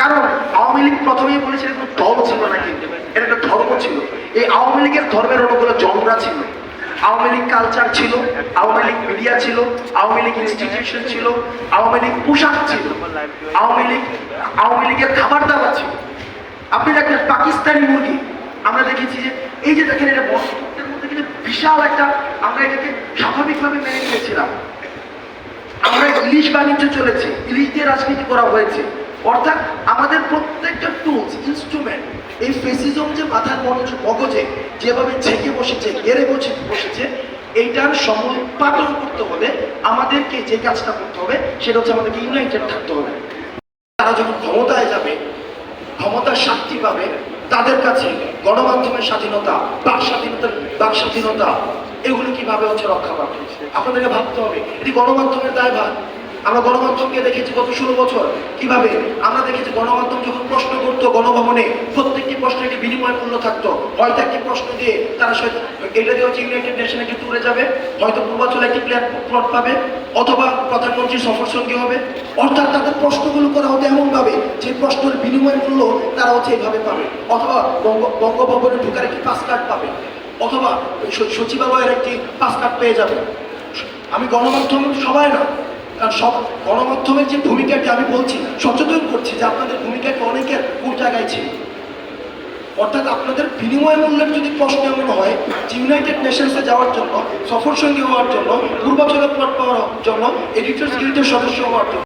কারণ আওয়ামী লীগ প্রথমেই বলেছে এটা কোনো দল ছিল না কিন্তু এটা একটা ধর্ম ছিল। এই আওয়ামী লীগের ধর্মের অনেকগুলো জনরা ছিল। আওয়ামী লীগ কালচার ছিল, আওয়ামী লীগ মিডিয়া ছিল, আওয়ামী লীগ ইনস্টিটিউশন ছিল, আওয়ামী লীগ পোশাক ছিল, আওয়ামী লীগ, আওয়ামী লীগের খাবার দাবার ছিল। আপনি দেখেন পাকিস্তানি মুরগি, আমরা দেখেছি যে এই যে দেখেন এটা বস্তুদের মধ্যে বিশাল একটা, আমরা এটাকে স্বাভাবিকভাবে মেনে নিয়েছিলাম। আমরা ইলিশ বাণিজ্য চলেছে ইলিশ দিয়ে রাজনীতি করা হয়েছে। অর্থাৎ আমাদের প্রত্যেকটা টুলস ইনস্ট্রুমেন্ট এই ফেসিজম যে মাথার মনোজ মগজে যেভাবে ঝেঁকে বসেছে, গেড়ে বসে বসেছে, এইটার সমুৎপাদন করতে হলে আমাদেরকে যে কাজটা করতে হবে, সেটা হচ্ছে আমাদেরকে ইউনাইটেড থাকতে হবে। তারা যখন ক্ষমতায় যাবে, ক্ষমতার শান্তি পাবে, তাদের কাছে গণমাধ্যমের স্বাধীনতা, বাক স্বাধীনতা বাক স্বাধীনতা, এগুলো কীভাবে হচ্ছে রক্ষা পাবে? আপনাদেরকে ভাবতে হবে, এটি গণমাধ্যমের দায় দায়ভার। আমরা গণমাধ্যমকে দেখেছি গত ষোলো বছর। কীভাবে? আমরা দেখেছি গণমাধ্যম যখন প্রশ্ন করতো গণভবনে, প্রত্যেকটি প্রশ্নের একটি বিনিময় মূল্য থাকতো। হয়তো একটি প্রশ্ন দিয়ে তারা এটা দিয়ে হচ্ছে ইউনাইটেড নেশন একটি ট্যুরে যাবে, হয়তো পূর্বাঞ্চলে একটি প্লট পাবে, অথবা প্রধানমন্ত্রী সফর সঙ্গী হবে। অর্থাৎ তাদের প্রশ্নগুলো করা হতো এমনভাবে যে প্রশ্নের বিনিময় মূল্য তারা হচ্ছে এইভাবে পাবে। অথবা বঙ্গ, বঙ্গভবনে ঢুকার একটি পাস কার্ড পাবে। অথবা সচিবালয়ের একটি পাস কার্ড পেয়ে যাবে। আমি গণমাধ্যম সবাই না। কারণ সব গণমাধ্যমের যে ভূমিকাটি আমি বলছি, সচেতন করছি যে আপনাদের ভূমিকাকে অনেকের জায়গায় ছিল। অর্থাৎ আপনাদের বিনিময় মূল্যের যদি প্রশ্ন এমন হয় যে ইউনাইটেড নেশনসে যাওয়ার জন্য সফর সঙ্গী হওয়ার জন্য পূর্বাচলের পাওয়ার জন্য এডিটর্স গিল্ডের সদস্য হওয়ার জন্য